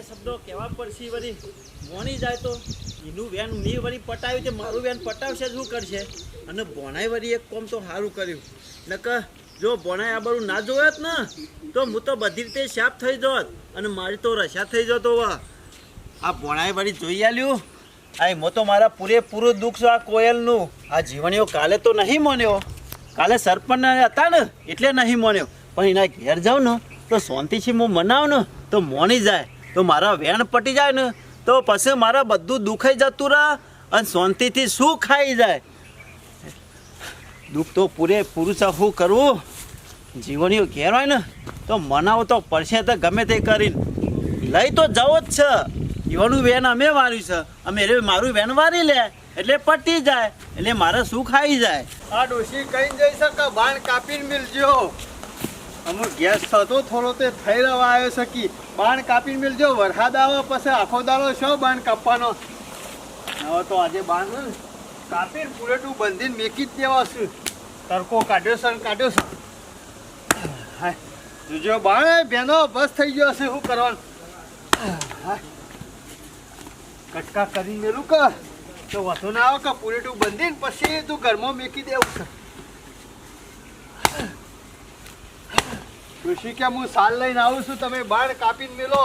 બે શબ્દો કહેવા પડશે વળી. મોની જાય તો. એનું વેન મેં વળી પટાવ્યું છે, મારું વેન પટાવશે શું કરશે? અને ભોણાઈ વળી એક કોમ તો સારું કર્યું. નકર જો ભોણાઈ આ બધું ના જોયત ને, તો હું તો બધી રીતે શાપ થઈ જોત અને મારી તો રસા થઈ જતો વા આ ભોણાઈ વળી જોઈ આલ્યું. આ એમાં તો મારા પૂરેપૂરું દુઃખ છે આ કોયલનું. આ જીવણીઓ કાલે તો નહીં મોન્યો. કાલે સરપંચ હતા ને, એટલે નહીં મોન્યો. પણ એના ઘેર જાઉં ને, તો શાંતિથી હું મનાવ ને, તો મોની જાય. તો મારા વેણ પટી જાય ને તો પછી મારા બધું દુખાઈ જતું રહે અને શાંતિથી શું ખાઈ જાય? દુઃખ તો પૂરેપૂરું શું કરવું? જીવનીઓ ઘેર હોય ને તો મનાવો તો પડશે તો ગમે તે કરીને. લઈ તો જવો જ છે. જીવનનું વેન અમે વાર્યું છે. અમે એટલે મારું વેન વારી લે એટલે પટી જાય એટલે મારે શું ખાઈ જાય? આ ડોશી કઈ જઈ શકે? બાણ કાપીને મિલજો. અમુક ગેસ થતો થોડો તે થઈ રહ્યો આવ્યો સકી બાણ કાપીને મેળજો વરસાદ આવે, પછી આખો દાડો શો બાણ કાપવાનો? હવે તો આજે બાણ કાપી પૂરેટું બંધીને મેકી જ દેવા છું. તડકો કાઢ્યો છે કાઢ્યો છે. જોજો બાણ બેનો બસ થઈ ગયો હશે, શું કરવાનું. કટકા કરી મેલું કે, તો વધુ ના આવે કે પૂરેટું બંધીને પછી તું ઘરમાં મેકી દેવું છે. ઋષિ કે હું સાલ લઈને આવું છું તમે બાળ કાપીને મેલો.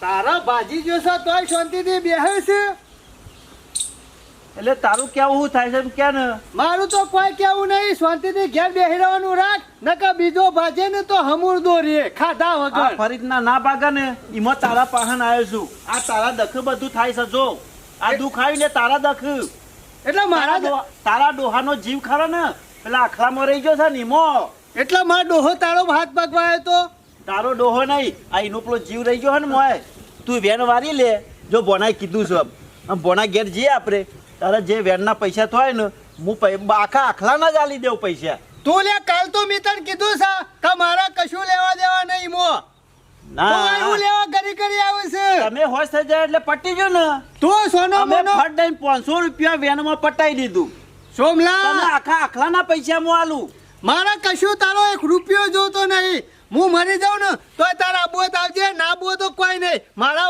તારા ભાજી જોશો તોય શાંતિથી બેહે છે. એટલે તારું કેવું થાય છે એમ કે ને? મારું તો કોઈ કેવું નહીં શાંતિથી ઘેર બેહી રહેવાનું રાખ નકર બીજો ભાજે ને તો હમુર દોરીએ ખાધા વગર. ફરીદના ના ભાગા ને એમાં તારા પાહન આવ્યો છું. આ તારા દખ બધું થાય છે જો. આ દુઃખ આવીને તારા દખ. એટલે મારા તારા ડોહાનો જીવ ખરો ને પેલા આખલામાં રહી ગયો છે ને ઈમો એટલે મારો ડોહો તારો હાથ પગવાયો તો? તારો ડોહો નહીં આ એનો પેલો જીવ રહી ગયો છે ને મોય તું વેન વારી લે જો બોનાએ કીધું છે બોના ઘેર જઈએ આપણે. તારા જે વેનના પૈસા થાય ને હું આખા આખલાના જ આલી દેવ પૈસા. તું લે કાલ તો મેં તને કીધું છે કે મારા કશું લેવા દેવા નહીં મો. ના. હું લેવા કરી કરી આવે છે. તમે હોશ થઈ જાય એટલે પટી ગયો ને. તું સોનો મોનો ફટ દઈને રૂપિયા વેનમાં પટાઈ દીધું. તને આખા આખલાના પૈસા હું આલું. મારા કશું તારો એક રૂપિયો જોતો નહીં. હું મરી જાઉં ને તો તારા બોત આવજે ના તો કોઈ નહીં. મારા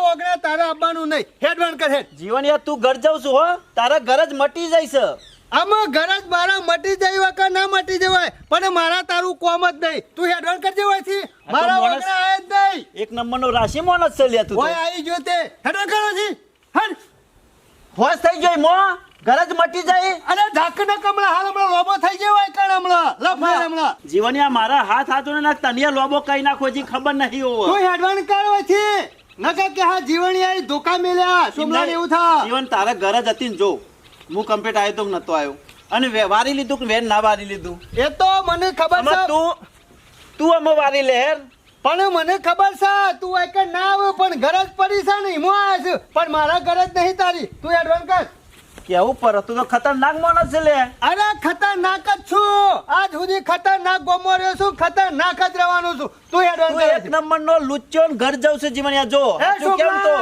નહીં હેડ વન કર હેડ જીવન યાર તું ઘર જાઉં છું હો. તારા ઘર જ મટી જઈશ આમાં ઘર જ બારા મટી જાય કે ના મટી જવાય? પણ મારા તારું કોમ જ નહીં. તું હેડ વન કરજે હોયથી છે મારા વગર આય જ નહીં. એક નંબરનો રાશિ મોન જ છે લ્યા તું. ઓય આવી જો તે. હેડ વન કરો છે હેડ હોશ થઈ ગઈ મો. ઘર જ મટી જાય. અરે ઢાકને કમળા હાલ હમણાં લોબો થઈ ગયો હોય કણ હમણાં? લફાય હમણાં. જીવન મારા હાથ હાથો ને તનિયા લોબો કઈ નાખો જી ખબર નહીં હોવ તું હેડવાન કરવા છે નકર કે હા જીવણી આઈ ધોકા મેલ્યા. સોમલા એવું થા. જીવન તારા ઘર જ હતી ને જો. હું કમ્પ્લીટ આવ્યો તો નતો આવ્યો અને વારી લીધું કે વેન ના વારી લીધું? એ તો મને ખબર છે. તું તું અમે વારી લેર પણ મને ખબર છે તું એક ના આવ પણ ઘર જ પડી છે ને હું આવ્યા છું પણ મારા ઘર જ નહીં તારી. તું એડવાન્સ કર. કેવું પર તું તો ખતરનાક માણસ છે લે. અરે ખતરનાક જ છું. આજ સુધી ખતરનાક ગોમો રહ્યો છું ખતરનાક જ રહેવાનું છું. તું એડવાન્સ એક નંબર નો લુચ્ચો ઘર જાઉં છે જીવન યાર જો કેમ તો?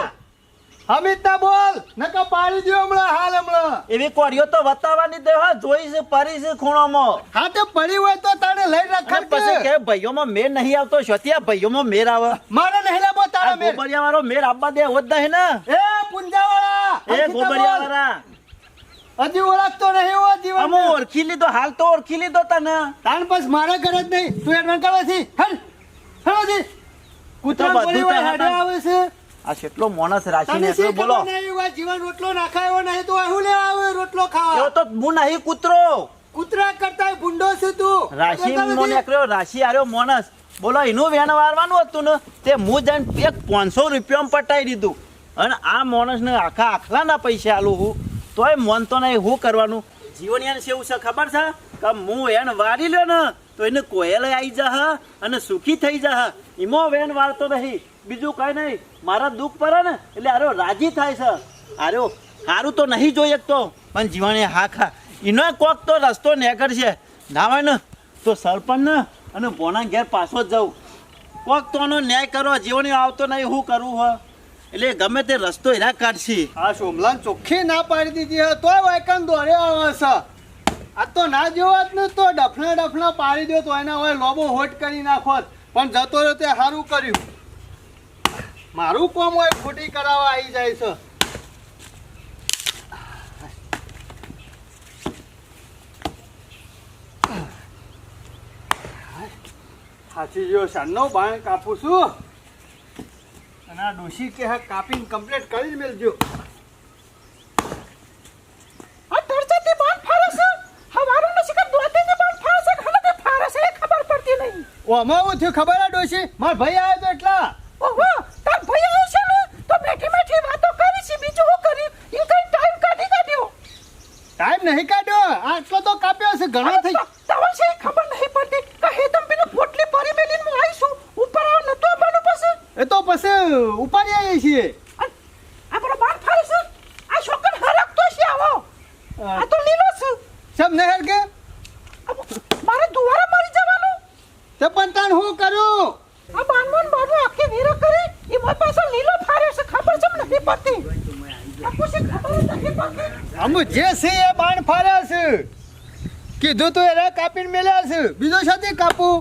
અમિત ના બોલ નકા પાડી દો હમણાં હાલ હમણાં. એવી કોરીઓ તો વતાવવાની દે હા જોઈ છે પરી છે ખૂણામાં. હા તે પડી હોય તો તારે લઈ રાખ પછી કે ભાઈઓ ભાઈઓમાં મેર નહીં આવતો શોતિયા ભાઈઓમાં મેર આવે? મારે નહીં લાવો તારા મેર. ગોબરિયા મારો મેર આપવા દે હોત નહીં ને? એ પુંજાવાળા! એ ગોબરિયા વાળા હજી ઓળખતો નહીં હો જીવન અમે ઓળખી લીધો હાલ તો ઓળખી લીધો તને. તાણ બસ મારા ઘરે જ નહીં તું એડવાન્સ કરવા છી. હેડ હેડો છી કૂતરા બોલી હોય તારા આવે છે. આ કેટલો માણસ રાખીને ને એટલો બોલો. જીવન રોટલો નાખાયો નહીં તો હું લેવા આવે રોટલો ખાવા. તો હું નહીં કૂતરો. કૂતરા કરતા ભૂંડો છે તું. રાશિ મોને કર્યો રાશિ આર્યો માણસ. બોલો એનું વેણ વારવાનું હતું ને તે હું જઈને એક પાંચસો રૂપિયામાં પટાઈ દીધું. અને આ માણસને આખા આખલાના પૈસા આલું હું. તોય મન તો નહીં શું કરવાનું. જીવન એને કેવું છે, ખબર છે? કે હું એને વારી લ્યો ને, તો એને કોયલ આવી જા અને સુખી થઈ જા એમાં વેન વાળતો નહીં. બીજું કઈ નહીં. મારા દુઃખ પડે ને, એટલે આરો રાજી થાય છે. અરે સારું તો નહીં જોઈ તો. પણ જીવણે હા ખા. એનો કોક તો રસ્તો નેકર છે. ના હોય ને, તો સરપંચ ને અને બોના ઘેર પાછો જ જાઉં. કોક તોનો ન્યાય કરો જીવણી આવતો નહીં શું કરવું હ. એટલે ગમે તે રસ્તો એના કાઢશી. આ સોમલાન ચોખ્ખી ના પાડી દીધી હે તોય વાયકન દોડ્યો આવે આ તો ના જેવાત ને તો ડફણા ડફણા પાડી દો તો એના હોય લોબો હોટ કરી નાખોત પણ જતો રહ્યો તે સારું કર્યું. મારું કોમ હોય ખોટી કરાવવા આવી જાય છે. સાચી જો સાંજનો બાણ કાપું છું. અને આ ડોશી કે હા કાપીને કમ્પ્લીટ કરી મેલજો. આ ટર્ચાથી બાણ ફારે છે? હવારો ને શિકાર દોતીને બાણ ફારે છે? ફારે ખબર પડતી નહીં. હું થયું ખબર હે ડોશી? મારા ભાઈ આવ્યો તો એટલા. ઓહો તાર ભાઈ આવ્યો છે ને? તો બેઠી બેઠી વાતો કરી છે બીજું હું કરી ઈ કઈ ટાઈમ કાઢી કાઢ્યો? ટાઈમ નહીં કાઢ્યો. આટલો તો કાપ્યો છે ઘણો થઈ તવન છે ઈ ખબર નહીં પડતી કે હે તમ પેલો પોટલી ભરી મેલીને હું આવીશું ઉપર આવ નતો બનો પછી એ તો પછી ઉપાડી આવીએ છીએ. આ પેલો બાણ ફારે છે? આ છોકર હરકતો છે આવો. આ તો લીલો છે. સબ નહેર કે આ મારે દુવારા મરી જવાનું. તે પણ તાન હું કરું? આ બાણમોન બાબુ આખી વીરો કરી એ મોય પાસે લીલો ફારે છે. ખબર છે નથી પડતી. અમુ જે છે એ બાણ ફાર્યા છે. કીધું તો એને કાપીને મેલ્યા છે. બીજો સાથે કાપું?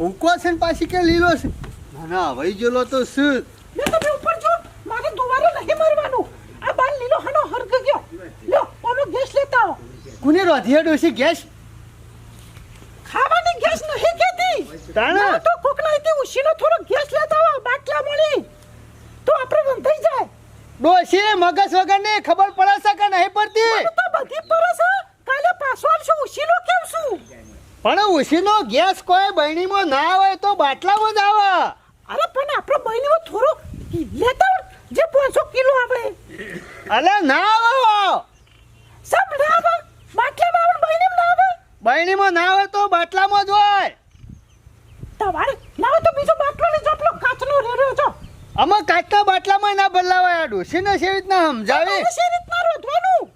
હુંકો છે ને પાછી કે લીલો છે? ના ના વહી ગયેલો તો શું લે તમે ઉપર જો. મારે દુવારો નહીં મારવાનું. આ બાલ લીલો હનો હરગ ગયો. લ્યો ઓનો ગેસ લેતા આવો. કુને રોધિયાડો છે ગેસ? ખાવાની ગેસ નહીં કેતી તાણે? તો કોક ના હતી ઉશીનો થોડો ગેસ લેતા આવો બાટલા મળી. તો આપણે રંધાઈ જાય. ડોશી મગજ વગર ને ખબર પડે છે કે નહીં પડતી? તો બધી પરસ હે. કાલે પાછો આવશું ઉશીનો કેમ છું પણ ઉશીનો ગેસ કોઈ બહેણીમાં ના આવે તો બાટલામાં જ આવે. અરે પણ આપણો બહેનીમાં થોડો લેતા જે 500 કિલો આવે. અલે ના આવે સબ ના આવે? બાટલામાં આવે બહેનીમાં ના આવે? બહેણીમાં ના આવે તો બાટલામાં જ હોય. તમારે લાવો તો બીજો બાટલો લઈ જો પેલો કાચનો રેડ્યો છો અમે કાચના બાટલામાં ના બદલાવાય આ ડોશીને છે રીતના સમજાવી તમારે રીતના રોધવાનું?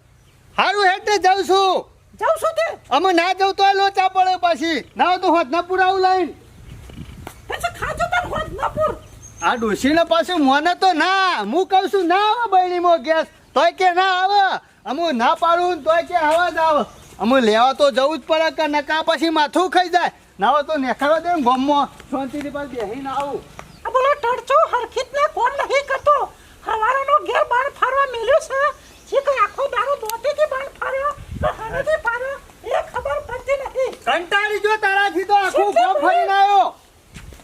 સારું હેઠે જાઉં છું. જાઉં છું તે. અમે ના જાઉં તો લોચા પડે પાછી. ના તો હોત ના પુરાવું લઈને. પછી ખાજો તાર હોત નપુર. આ ડોશીને પાછું મોને તો ના. હું કહું છું ના આવે બહેણીમાં ગેસ. તોય કે ના આવે. અમુ ના પાડું ને તોય કે આવા જ આવે. અમુ લેવા તો જવું જ પડે કે નકા પછી માથું ખાઈ જાય. ના હોય તો નેખાડો દે ને ગમમાં. શાંતિથી પાછી બેસીને આવું. આ બોલો ટડચો હરખીત ને કોણ નહીં કરતો? હવારાનો ઘેર બાર ફારવા મેલ્યો છે. જે કઈ આખો દારૂ દોતીથી બાર ફાર્યો. એ ખબર પડતી નથી. કંટાળી જો તારાથી તો આખું ગોમ ફરીને આવ્યો.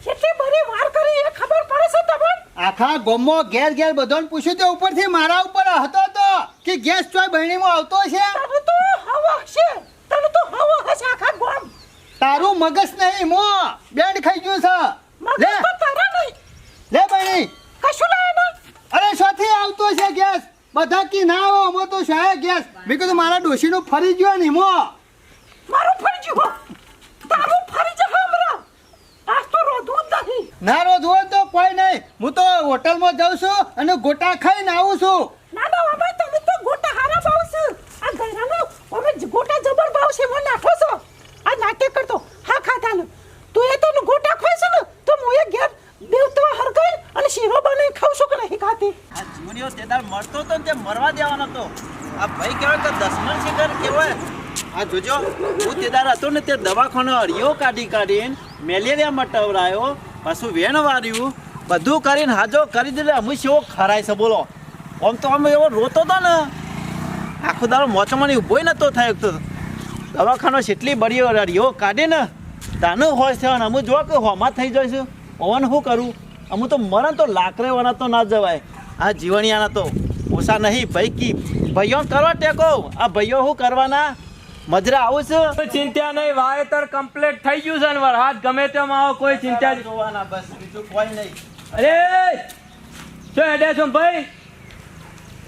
કેટલી બધી વાર કરી એ ખબર પડે છે તમને? આખા ગોમો ઘેર ઘેર બધાને પૂછ્યું તો ઉપરથી મારા ઉપર હતો તો કે ગેસ ચોય બહેણીમાં આવતો છે? તને તો હવા છે તને તો હવા હશે આખા ગોમ. તારું મગજ નહીં મો. બેડ ખાઈ ગયું છે. મગજ તો તારા નહીં. લે બહેણી. કશું લાય અરે શોથી આવતો છે ગેસ? બધા કી ના આવો અમે તો શાય ગેસ. મેં કીધું મારા ડોશીનું ફરી ગયો ને મો. મારું ફરી ગયું તારું ફરી જ હમરા આજ તો રોધવું જ નહીં. ના રોજ તો કોઈ નહીં. હું તો હોટલમાં જાઉં છું અને ગોટા ખાઈને આવું છું. ના ના અમે તમે તો ગોટા હારા ભાવ છે. આ ગયરાનો અમે ગોટા જબર ભાવ છે મને નાખો છો આ નાટક કરતો હા ખાતા લો તો એ તો ગોટા ખાય છે ને તો હું એ ઘેર બેવતો હરગાઈ અને શીરો બનાવી ખાઉં છું કે નહીં ખાતી જીવણીઓ તે દાળ મરતો તો ને તે મરવા દેવાનો હતો. આ ભાઈ કહેવાય કે દસમન શિકાર કહેવાય. આ જોજો, હું તે દાડ હતો ને તે દવાખાનો હરિયો કાઢી કાઢીને મેલેરિયા મટવરાયો પાછું વેણ વાર્યું, બધું કરીને હાજો કરી દીધો અમે શેવો ખરાય છે, બોલો. આમ તો અમે એવો રોતો હતો ને. આખો દાડો મોચમાની ઊભોય નતો થાય. તો દવાખાનો જેટલી બળીઓ હરિયો કાઢે ને તાનું હોય છે અને અમે જો કે હોમાં થઈ જઈશું ઓવન શું કરું? અમુ તો મરણ તો લાકરેવાના તો ના જવાય. આ જીવણિયાના તો ઓછા નહીં ભાઈ કી ભાઈઓ કરવા ટેકો. આ ભાઈઓ શું કરવાના? મજરા આવું છે? ચિંતા નહીં વાવેતર કમ્પ્લીટ થઈ ગયું છે ને વરસાદ ગમે તેમ આવો કોઈ ચિંતા જોવાના બસ બીજું કોઈ નહીં. અરે શું હેડે છો ભાઈ?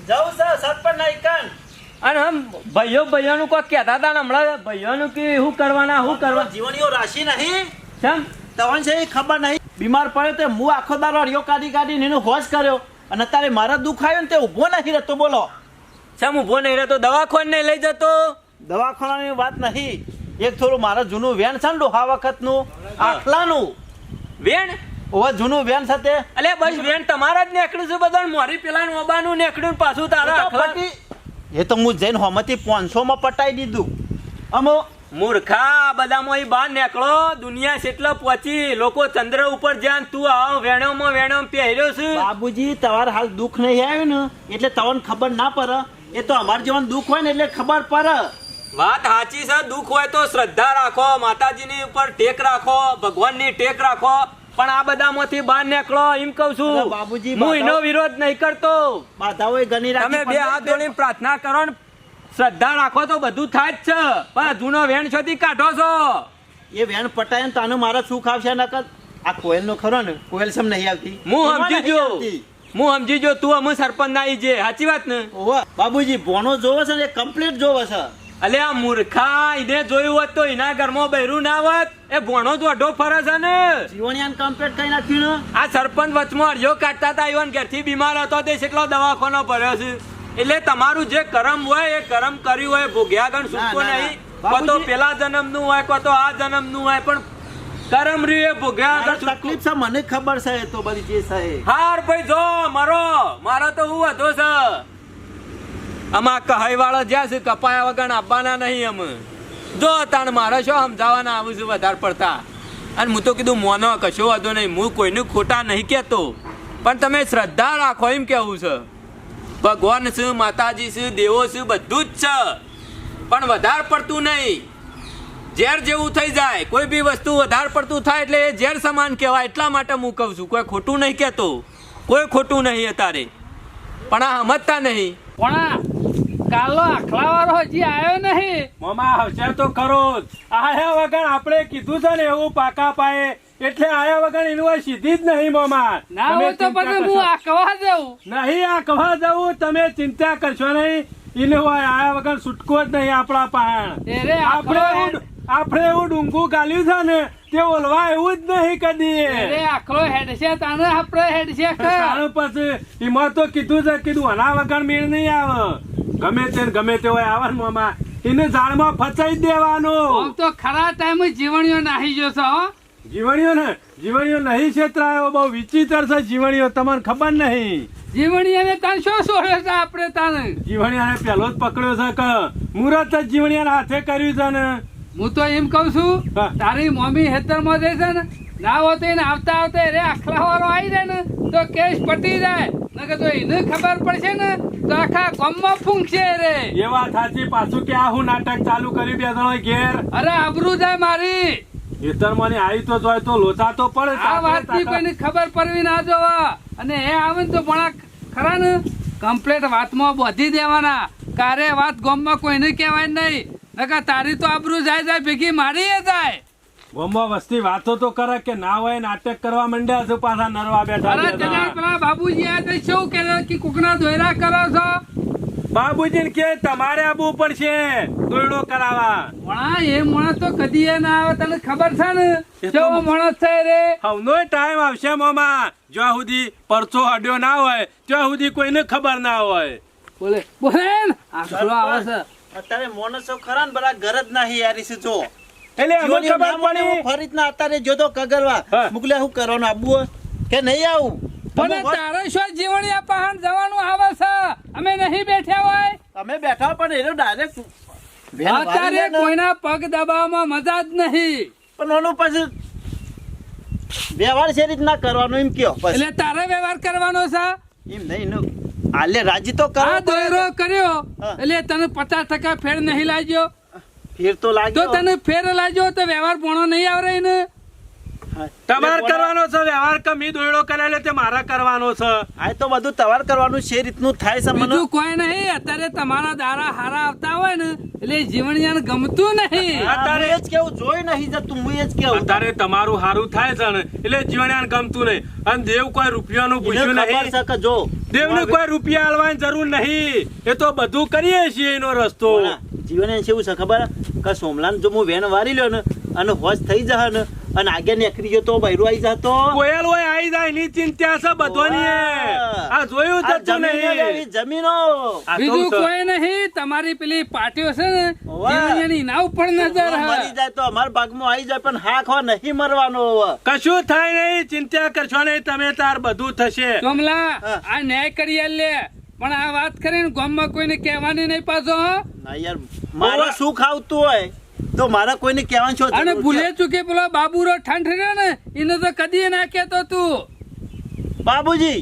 જવું છે સરપંચ નાઈકન અને હમ ભાઈઓ ભાઈઓનું કોઈ કહેતા હતા ને હમણાં? ભાઈઓનું કે શું કરવાના શું કરવા? જીવણીઓ રાશિ નહીં. કેમ? તમને છે ખબર નહીં? બીમાર પડ્યો તો હું આખો દારો હરિયો કાઢી કાઢીને એનો હોશ કર્યો. અને તારે મારા દુઃખ આવ્યો ને તે ઊભો નથી રહેતો બોલો. કેમ ઊભો નહીં રહેતો? દવાખાને નહીં લઈ જતો? દવાખાનાની વાત નહીં. એક થોડું મારા જૂનું વેન છે ને ડોહા વખતનું આખલાનું. વેણ? ઓવા જૂનું વેન સાથે. અલે બસ વેણ તમારા જ નીકળ્યું છે બધા મોરી પેલા મોબાનું નીકળ્યું ને પાછું તારા એ તો હું જઈને હોમાંથી પાંચસો માં પટાઈ દીધું. અમો મૂર્ખા બધામાં બહાર નીકળો. દુનિયા કેટલો પહોંચી લોકો ચંદ્ર ઉપર જ્યાં તું આવો વેણોમાં વેણો પહેર્યો છે. બાબુજી તમારે હાલ દુઃખ નહીં આવ્યું ને? એટલે તમને ખબર ના પડે. એ તો અમારે જેવાનું દુઃખ હોય ને એટલે ખબર પડે. વાત સાચી છે. દુઃખ હોય તો શ્રદ્ધા રાખો માતાજીની ઉપર ટેક રાખો ભગવાનની ટેક રાખો. પણ આ બધામાંથી બહાર નીકળો. એમ કહું છું બાબુજી, હું એનો વિરોધ નહીં કરતો. બાધાઓ રાખી તમે બે હાથ જોડીને પ્રાર્થના કરો ને. શ્રદ્ધા રાખો તો બધું થાય જ છે. પણ જૂનો વેણ છોથી કાઢો છો. એ વેણ પટાય ને તાનું મારા સુખ આવશે નકર આ કોયલ નો ખરો ને કોયલ સમ નહીં આવતી. હું સમજી જો હું સમજી જો તું અમે સરપંચ ના જે સાચી વાત ને? બાબુજી ભોણો જોવો છે ને કમ્પ્લીટ જોવો છે. અલે આ મૂર્ખા એને જોયું હોત તો એના ઘરમાં બૈરું ના હોત. એ ભોણો અઢો ફરે છે ને. જીવણિયાન કમ્પ્લીટ કઈ નાખ્યું આ સરપંચ વચમાં અરજો કાઢતા હતા ઈવન ઘરથી બીમાર હતો તે કેટલો દવાખાનો ભર્યો છે. એટલે તમારું જે કરમ હોય એ કરમ કર્યું હોય ભોગ્યા ગણ છૂટકો ના, ના. નહીં કો તો જન્મ પેલા જન્મનું હોય કો તો આ જન્મનું હોય પણ કરમ રહ્યું એ ભોગ્યા આગળ તકલીફ છે મને ખબર છે તો બધી જે છે હાર ભાઈ જો મારો મારો તો હું હતો છે આમાં કહાઈ વાળા જ્યાં છે કપાયા વગર આપવાના નહીં અમે જો તાણ મારે શું સમજાવવાના આવું છું વધારે પડતા. અને હું તો કીધું મોનો કશો વાંધો નહીં. હું કોઈને ખોટા નહીં કહેતો. પણ તમે શ્રદ્ધા રાખો એમ કેવું છે. ભગવાન છે માતાજી છે દેવો છે બધું જ છે. પણ વધારે પડતું નહીં. ઝેર જેવું થઈ જાય. કોઈ બી વસ્તુ વધારે પડતું થાય એટલે એ ઝેર સમાન કહેવાય. એટલા માટે હું કહું છું કોઈ ખોટું નહીં કહેતો. કોઈ ખોટું નહીં અત્યારે પણ આ સમજતા નહીં. પણ આ કાલો આખલાવાળો હજી આવ્યો નહીં. મોમા હશે તો ખરો જ. આયા વગર આપણે કીધું છે ને એવું પાકા પાયે એટલે આયા વગર એનું સીધી જ નહીં મોમાં ના તો પછી હું આખવા દઉં નહીં તમે ચિંતા કરશો નહીં. એને આયા વગર છૂટકો જ નહીં આપણા પાણ આપણે આપણે એવું ડુંગું ગાલ્યું છે ને તે ઓલવા એવું જ નહીં કદી. રે આખલો હેડ છે તાને આપણે હેડ છે પછી એમાં તો કીધું છે કીધું આના વગર મેળ નહીં આવે. ગમે તે ગમે તે હોય આવે મામા એને ઝાડમાં ફસાઈ દેવાનું. આમ તો ખરા ટાઈમે જીવણીઓ નાહી જોશો હો. જીવણીઓ ને જીવણીઓ નહીં છેતરાયો બહુ વિચિત્ર છે જીવણીઓ તમને ખબર નહીં. જીવણીઓને તાન શું છોડ્યો છે આપણે તાને જીવણિયાને પહેલો જ પકડ્યો છે કે મુરત જ જીવણીયાના હાથે કર્યું છે ને. હું તો એમ કઉ છું તારી મમ્મી હેતરમાં જાય છે ને ના હોતે ને આવતા આવતા રે આખલા વાળો આવી જાય ને તો કેસ પટી જાય. નકર તો એને ખબર પડશે ને તો આખા ગામમાં ફૂંકશે રે. એ વાત સાચી પાછું કે આ હું નાટક ચાલુ કરી બે જણો ઘેર? અરે આબરૂ જાય મારી. હેતર મને આવી તો જોય તો લોચા તો પડે આ વાતની કોઈને ખબર પડવી ના જોવા. અને એ આવે ને તો પણ ખરા ને? કમ્પ્લેટ વાતમાં બધી દેવાના. કારે વાત ગોમમાં કોઈને કહેવાય નહીં. નકા તારી તો આબરૂ જાય જાય ભેગી મારી જાય. ગોમમાં વસ્તી વાતો તો કરે કે ના હોય નાટક કરવા માંડ્યા છે પાછા નરવા બેઠા પેલા બાબુજી આ શું કે કે કોકના દોયરા કરો છો? બાબુજીને કે તમારે આવવું પડશે દોયડો કરાવવા. પણ એ માણસ તો કદી એ ના આવે તને ખબર છે ને? કેવો માણસ છે રે? હવનો ટાઈમ આવશે મોમાં. જ્યાં સુધી પરચો અડ્યો ના હોય ત્યાં સુધી કોઈને ખબર ના હોય. બોલે બોલે આખલો આવે છે. અત્યારે મોણસો ખરા ને બરા ઘર જ નહીં યારી છે જો. એટલે અમે ખબર પડી. ફરીતના અત્યારે જોતો કગરવા. હા. મુકલે હું કરવાનું આબુ કે નહીં આવું? પણ તારે શું જીવણિયા પહાણ જવાનું આવે છે? અમે નહીં બેઠા હોય? અમે બેઠા પણ એનો ડાયરેક્ટ અત્યારે કોઈના પગ દબાવવામાં મજા જ નહીં. પણ એનું પછી વ્યવહાર છે રીતના કરવાનો એમ કયો એટલે તારે વ્યવહાર કરવાનો છે? એમ નહીં નો આલે રાજી તો કરો દોરો કર્યો. એટલે તને પચાસ ટકા ફેર નહીં લાગ્યો? ફેર તો તો લાગ્યો તને ફેર લાગ્યો તો વ્યવહાર પોણો નહીં આવરે ને? હા. તમારે કરવાનો છે વ્યવહાર કે મી દોયડો કરેલો તે મારા કરવાનો છે. આ તો બધું તમાર કરવાનું છે રીતનું થાય છે મને બીજું કોઈ નહીં અત્યારે તમારા દારા હારા આવતા હોય ને એટલે જીવણિયાને ગમતું નહીં. અત્યારે જ કેવું જોઈ નહીં જતું હું એ જ કેવું. અત્યારે તમારું સારું થાય છે ને એટલે જીવણ્યાને ગમતું નહીં. અને દેવ કોઈ રૂપિયાનું પૂછ્યું ખબર નહીં. છે કે જો દેવને કોઈ રૂપિયા આલવાની જરૂર નહીં. એ તો બધું કરીએ છીએ એનો રસ્તો. જીવન એને કેવું છે ખબર? કે સોમલાન જો હું વેન વારી લ્યો ને અને હોશ થઈ જશે ને અને આગળ નીકળી ગયો તો બૈરું આવી જતો. કોયલ હોય આવી જાય એની ચિંતા છે બધોની આ જોયું જતું નહીં. જમીનો. બીજું કોઈ નહીં તમારી પેલી પાર્ટીઓ છે ને વાહ. ના ઉપર નજર હે. મરી જાય તો અમાર ભાગમાં આવી જાય પણ હા ખો નહીં મરવાનો કશું થાય નહીં ચિંતા કરશો નહીં તમે તાર બધું થશે. કમલા આ ન્યાય કરી લે. પણ આ વાત કરીને ગામમાં કોઈને કહેવાની નહીં પાછો. ના યાર મારે શું ખાવતું હોય? તો મારે કોઈને કહેવાનું શું અને છે? ભૂલે ચૂકે પેલો બાબુરો ઠંડ રહ્યો ને એને તો કદી ના કહેતો તું. બાબુજી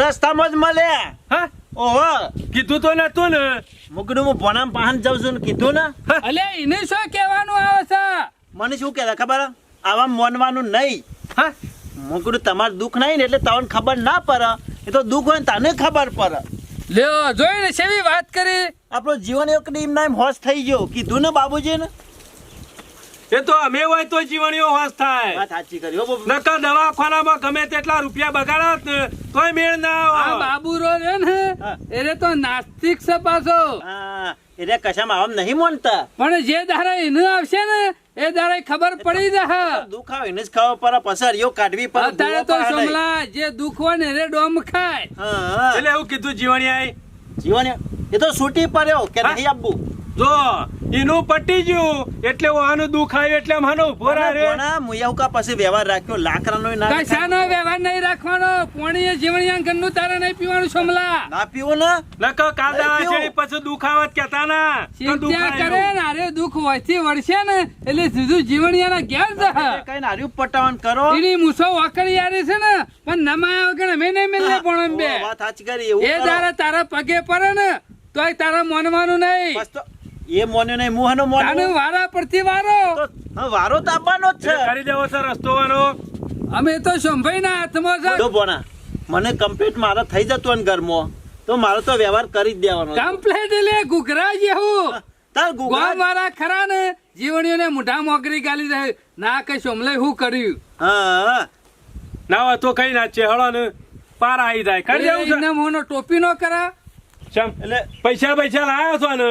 રસ્તામાં જ મળે. હા? ઓહો. કીધું તો નતું ને. મુકડું હું ભોનામ પાહન જાઉં છું ને કીધું ને. અલે એને શું કહેવાનું આવે છે? મને શું કહેતા ખબર? આવા મોનવાનું નહીં. હા? મુકડું તમારું દુઃખ નહીં ને એટલે તમને ખબર ના પડે. એ તો દુઃખ હોય ને તને ખબર પડે. લ્યો જોઈ ને સેવી વાત કરી? આપણો જીવન એક ડીમ નામ હોશ થઈ ગયો. કીધું ને બાબુજી ને એ તો અમે હોય તો જીવણીઓ હોશ થાય. વાત સાચી કરી નકર દવાખાનામાં ગમે તેટલા રૂપિયા બગાડત ને તોય મેળ ના આ આવે બાબુરો રહ્યો ને. એને તો નાસ્તિક છે પાછો. હા એટલે કશામાં આમ નહીં માનતા. પણ જે દાડે એનું આવશે ને એ દારે ખબર પડી જશે દુઃખ આવે એને જ ખાવા પસાર પસારીઓ કાઢવી પડે અત્યારે તો સમલા જે દુઃખ હોય ને એને ડોમ ખાય. એટલે એવું કીધું જીવણી આઈ જીવણી એ તો છૂટી પડ્યો કે? નહીં આપવું? જો એનું પટી ગયું. એટલે આનું દુઃખ આવ્યું એટલે માનો ઊભો રે ભણા, મુયા પાસે વ્યવહાર રાખ્યો લાકરાનો ના કશાનો વ્યવહાર નહીં રાખવાનો. પોણીએ જીવણિયા ઘરનું તારે નહીં પીવાનું સમલા. ના પીવો ને. નકર કાદા છે પછી દુખાવત કેતા ના. ચિંતા કરે. ને અરે દુઃખ વચ્ચે વળશે ને એટલે સીધું જીવણિયાના ઘેર જશે કઈ નાર્યું પટાવન કરો. એની મૂછો વાકડી આરી છે ને પણ નમાયા વગર અમે નહીં મિલને પણ બે વાત સાચી કરી એવું એ તારા તારા પગે પડે ને તોય તારા મનવાનું નહીં. બસ તો એ મોન્યો નહીં મુહાનો તાનું મોન્યો? વારા પરથી વારો. વારો તો આપવાનો જ છે. કરી દેવો છે રસ્તો વારો અમે તો સંભાઈ ના હાથમાં છે. બોલો ભણા મને કમ્પ્લીટ મારા થઈ જતો હોય ને ઘરમાં તો મારો તો વ્યવહાર કરી જ દેવાનો કમ્પ્લીટ એટલે ઘૂઘરા જેવું તાર ગુગરા મારા ખરા ને જીવણીઓને મોઢા મોકરી ગાલી દે. ના કઈ સોમલે હું કર્યું. હા. હા. ના તો કઈ ના છે હળો ને પાર આવી જાય. કરી દેવું છે. ને મોનો ટોપી નો કરા. ચમ એટલે પૈસા પૈસા લાયો છો ને?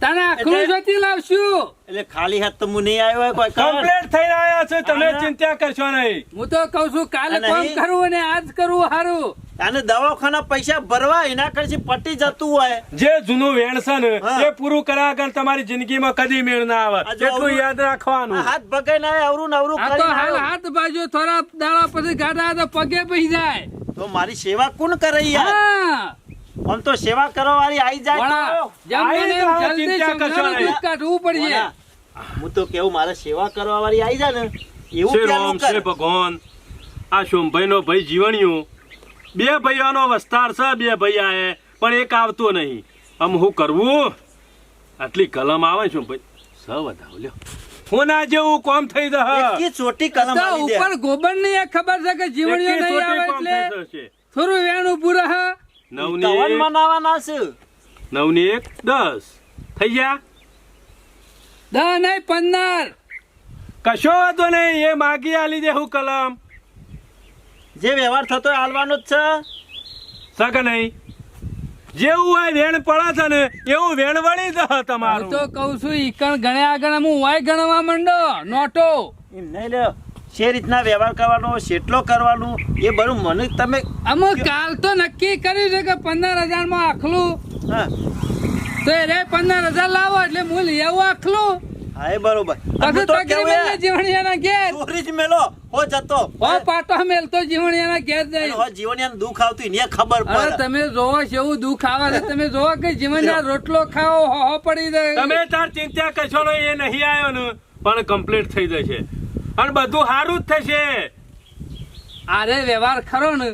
તને એટલે- જોતી લાવશું. એટલે ખાલી હાથ તો હું નહીં આવ્યો હોય કોઈ કમ્પ્લેટ થઈને આયા છે તમે ચિંતા કરશો નહીં. હું તો કહું છું કાલે કામ કરું અને આજ કરવું હારું. અને દવાખાના પૈસા ભરવા એના કરશે પટી જતું હોય. જે જૂનું વેણસન ને એ પૂરું કર્યા વગર તમારી જિંદગીમાં કદી મેળ ના આવે. એટલું યાદ રાખવાનું. હાથ ભગે ના અવરું નવરું કરી તો હાલ હાથ બાજુ થોડા દાડા પછી ગાડા તો પગે પડી જાય. તો મારી સેવા કોણ કરે યાર? હા. આમ તો સેવા કરવા વાળી આવી જાય. જલ્દી દૂધ કાઢવું પડશે. હું તો કેવું મારે સેવા કરવા વાળી આવી જાય ને એવું રામ છે ભગવાન. આ સોમભાઈ નો ભાઈ જીવણિયો. બે ભાઈઓનો વસ્તાર છે બે ભાઈ આયે પણ એક આવતો નહીં. આમ હું કરવું? આટલી કલમ આવે શું ભાઈ સ વધાવ લ્યો. હું ના જેવું કોમ થઈ જશે. એકી ચોટી કલમ ઉપર ગોબરની એક ખબર છે કે જીવણીઓ નહીં આવે એટલે થોડું વેણું પૂરા હા નવની તવન મનાવાના છે. નવની એક દસ. થઈ ગયા? નહીં પંદર. કશો વાંધો નહીં એ માગી આલી દે હું કલમ. જે વ્યવહાર થતો હાલવાનો જ છે. સગ નહીં. જેવું હોય વેણ પડે છે ને એવું વેણ વળી દે હું તમારું તો કઉ છું ઈકણ ગણ્યા આગળ હું હોય ગણવા માંડો નોટો. એમ નહીં લે જે રીતના વ્યવહાર કરવાનો કેટલો કરવાનું એ બધું મને તમે અમે કાલ તો નક્કી કર્યું છે કે પંદર હજારમાં આખલું. હા. તો એ રે પંદર હજાર લાવો એટલે હું લઈ આવું આખલું. હા એ બરોબર. પછી તો કેવું જીવણિયાના ઘેર? ચોરી જ મેલો હો જતો. હો પાટો મેલતો જીવણિયાના ઘેર જઈ હો જીવન દુઃખ આવતું ને ખબર અરે પડે. તમે જોવો છે એવું દુઃખ આવે છે. તમે જોવો કે જીવણિયા રોટલો ખાઓ હો પડી જાય. તમે તાર ચિંતા કરશો નહીં એ નહીં આવ્યો ને પણ કમ્પ્લીટ થઈ જશે. અને બધું સારું જ થશે. આરે વ્યવહાર ખરો ને.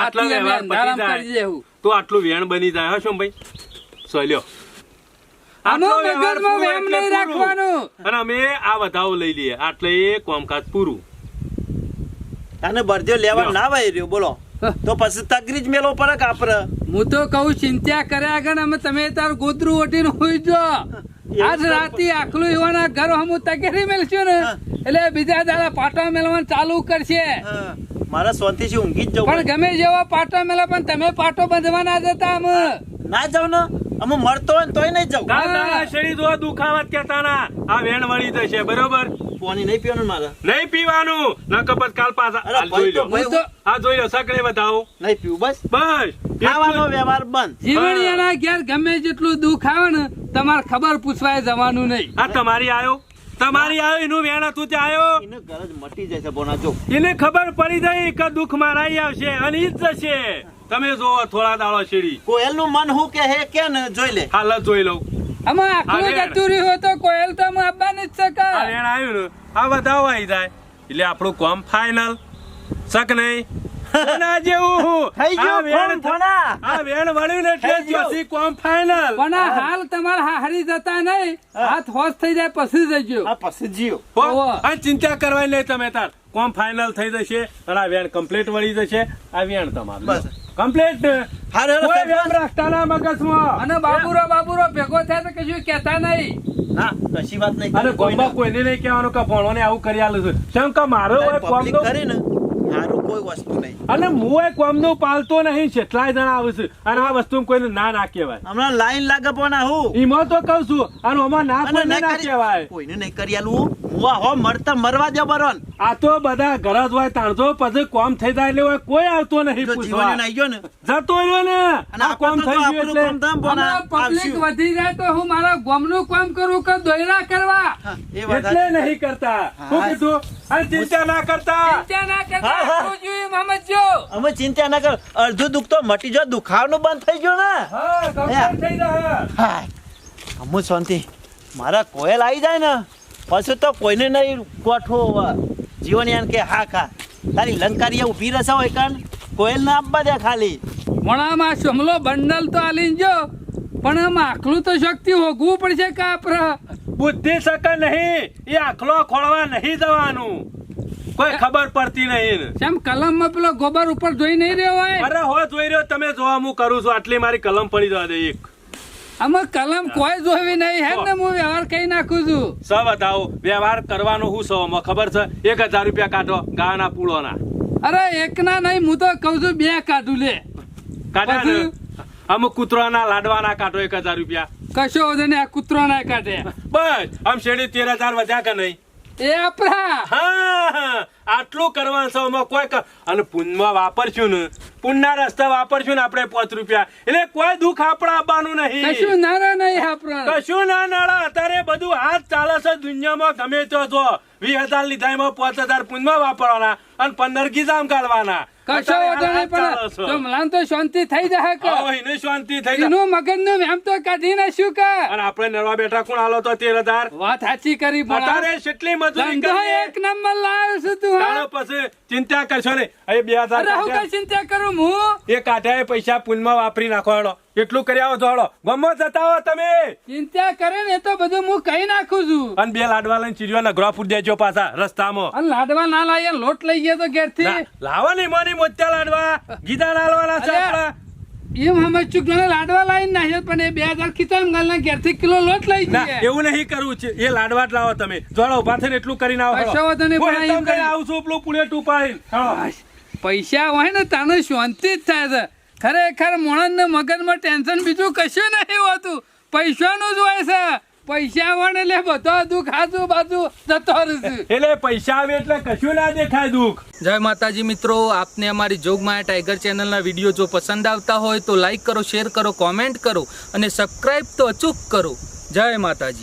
આટલા વ્યવહાર પતી જાય. તો આટલું વેણ બની જાય હો ભાઈ સોલ્યો પૂરો? પૂરું. અને અમે આ વધાવો લઈ લઈએ. આટલે એ કોમકાજ પૂરું. તને બરદ્યો લેવા ના વાય રહ્યો બોલો. તો પછી તકરી જ મેલો કે હું તો કહું ચિંતા કર્યા આગળ અમે તમે તાર ગોદરું ઓટીને હોઈ જો આજ રાતી આખલું યુવાના ઘર હમુ તકેરી મેલશું ને. એટલે બીજા દાડા પાટા મેળવાનું ચાલુ કરશે. મારા મારે શાંતિથી ઊંઘી જ પણ ગમે જેવો પાટો મેલા પણ તમે પાટો બંધવા ના જતા અમે ના જાવ ને? અમે મળતો હોય તોય નહીં જાવ કાલ હા. દાડા શેરી જો દુખાવત કેતા ના. આ વેણ વળી જશે બરોબર? પાણી નહીં પીવાનું મારે. નહીં પીવાનું. ન કપત કાલ પાછા આ જોઈ લો. આ જોઈ લો સકડે બતાવો. નહીં પીવું બસ. બસ. ખાવાનો વ્યવહાર બંધ. જીવણીયાના ઘેર ગમે જેટલું દુઃખ આવે ને તમારે ખબર પૂછવાય જવાનું નહીં. આ તમારી આયો? તમારી આવ્યો એનું વેણ હતું તે આવ્યો એને ગરજ મટી જાય છે એને ખબર પડી જાય કે દુઃખ મારાઈ આવશે અને ઈ જ જશે તમે જોવો થોડા દાડો શેડી કોયલનું મન હું કે હે કે ને જોઈ લે. હાલ જોઈ લઉં. આમાં જતું રહ્યું તો કોયલ તો અમે આપવાની જ આ વેણ આવ્યું ને આ બધા આવી જાય. એટલે આપણું કોમ ફાઇનલ શક નહીં? કોના જેવું. થઈ ગયું વેણ ફોન ફોના આ વેણ વળ્યું ને એટલે થઈ કોમ ફાઇનલ પણ હાલ તમાર હારી જતા નહીં. હાથ હોશ થઈ જાય પછી જજો. આ પછી જીવ ઓહો. આ ચિંતા કરવાની નહીં તમે તાર. કોમ ફાઇનલ થઈ જશે અને આ વેણ કમ્પ્લીટ વળી જશે. આ વેણ તમારું. બસ. કમ્પ્લીટ હારે હારે કોઈ વેમ રાખતા ના મગજમાં. અને બાબુરો બાબુરો ભેગો થાય તો કશું કહેતા નહીં. ના કશી વાત નહીં. અરે કોઈને નહીં કહેવાનું કે ભણવાને આવું કરી આલું છું. કેમ કે મારો હોય પબ્લિક સારું કોઈ વસ્તુ નહીં. અને હું એ કોમનું પાલતો નહીં કેટલાય જણા આવે છે. અને આ વસ્તુ કોઈને ના ના કહેવાય. હમણાં લાઈન લાગે પણ આ ઈમાં તો કહું છું અને આમાં ના કોઈને ના કહેવાય. કોઈને નહીં કરી આલું. હું હો મરતા મરવા દે બરોન. આ તો બધા ઘર જ હોય તાણજો પછી કોમ થઈ જાય એટલે કોઈ આવતો નહીં પૂછવા. જીવન ને. જતો રહ્યો ને. આ કોમ થઈ ગયું એટલે પબ્લિક વધી જાય તો હું મારા ગામનું કામ કરું કે દોયરા કરવા? એટલે નહીં કરતા. શું કીધું અને ચિંતા ના કરતા. ચિંતા ના કરતા? અમે ચિંતા ના કર. અડધું દુઃખ તો મટી જો દુખાવાનું બંધ થઈ ગયું ને. અમુ શાંતિ. મારા કોયલ આવી જાય ને પછી તો કોઈને નહીં ગોઠવો જીવન યાન કે હા ખા. તારી લંકારી ઊભી રહેશે હોય કાન. કોયલ ના આપવા દે ખાલી. વણામાં સમલો બંડલ તો આલી જો. પણ આમ આખલું તો શક્તિ હોગવું પડશે કાપરા. બુદ્ધિ શકે નહીં. એ આખલો ખોળવા નહીં જવાનું. કોઈ ખબર પડતી નહીં કલમમાં પેલો ગોબર ઉપર જોઈ નહીં રહ્યો હોય? અરે હો જોઈ રહ્યો તમે જોવા હું કરું છું. આટલી મારી કલમ પડી જવા દે એક. આમાં કલમ કોઈ જોવી નહીં. હે. ને હું વ્યવહાર કહી નાખું છું. સ બતાવો. વ્યવહાર કરવાનો હું સૌ ખબર છે? એક હજાર રૂપિયા કાઢો ગાના પૂળોના. અરે એકના નહીં હું તો કહું છું બે કાઢું લે. કાઢ્યા ને? અમુક કૂતરાના લાડવાના કાઢો એક હજાર રૂપિયા. કશો વધે ને આ કૂતરો ના કાઢે. બસ. આમ શેડી તેર હજાર વધ્યા કે નહીં? એ આપણા. હા આટલું કરવાનું છે કોઈ અને પુણ્યમાં વાપરશું ને. પુણ્યના રસ્તા વાપરશું ને આપણે પાંચ રૂપિયા. એટલે કોઈ દુઃખ આપણા આપવાનું નહીં. કશું નારા નહીં આપણા. કશું ના નાડા અત્યારે બધું હાથ ચાલે છે દુનિયામાં. ગમે તો જો વીસ હજાર લીધા એમાં પાંચ હજાર પુણ્યમાં વાપરવાના અને પંદર ગીજામ કાઢવાના કશો વાંધો નહીં પણ તો મલાન તો શાંતિ થઈ જાય કે? એને શાંતિ થઈ જાય. એનું મગજનું એમ તો કાઢી નાખ્યું કે? અને આપણે નરવા બેઠા કોણ હાલો તો તેલદાર વાત સાચી કરી. અત્યારે કેટલી મજૂરી કરી. એક નંબર લાવ છું તું? તારો પછી ચિંતા કરશો ને બે હજાર અરે હું કઈ ચિંતા કરું હું? એ કાઢ્યા પૈસા પુનમાં વાપરી નાખો એટલું કરી આવો તો ગમો જતા હો તમે. ચિંતા કરે ને તો બધું હું કહી નાખું છું. અને બે લાડવા લઈને ચીરીઓ ના ગ્રોફ દેજો પાછા રસ્તામાં. અને લાડવા ના લાવીએ લોટ લઈ ગયા તો ઘેરથી લાવો ને મોની મોત્યા લાડવા. ગીધા લાડવાના છે આપણા. એમ અમે ચૂકલા લાડવા લાવીને નાખ્યા પણ એ બે હજાર ખીચામ ગાલના ઘેરથી કિલો લોટ લઈ જાય એવું નહીં કરવું છે. એ લાડવા જ લાવો તમે. જોડો ઊભા થઈને એટલું કરીને આવો પૈસા કશો નહીં, આવું છું પેલું પુણે ટુપાડીને. પૈસા હોય ને તાને શાંતિ જ થાય છે. ખરેખર માણસને મગજમાં ટેન્શન બીજું કશું નહીં હોતું. પૈસાનું જ હોય છે. પૈસા વણ એટલે બધો દુઃખ આજુ બાજુ જતો રહેશે એટલે પૈસા આવે એટલે કશું ના દેખાય દુઃખ. જય માતાજી મિત્રો આપને અમારી જોગમાયા ટાઈગર ચેનલના વીડિયો જો પસંદ આવતા હોય તો લાઈક કરો શેર કરો કોમેન્ટ કરો અને સબસ્ક્રાઈબ તો અચૂક કરો. જય માતાજી.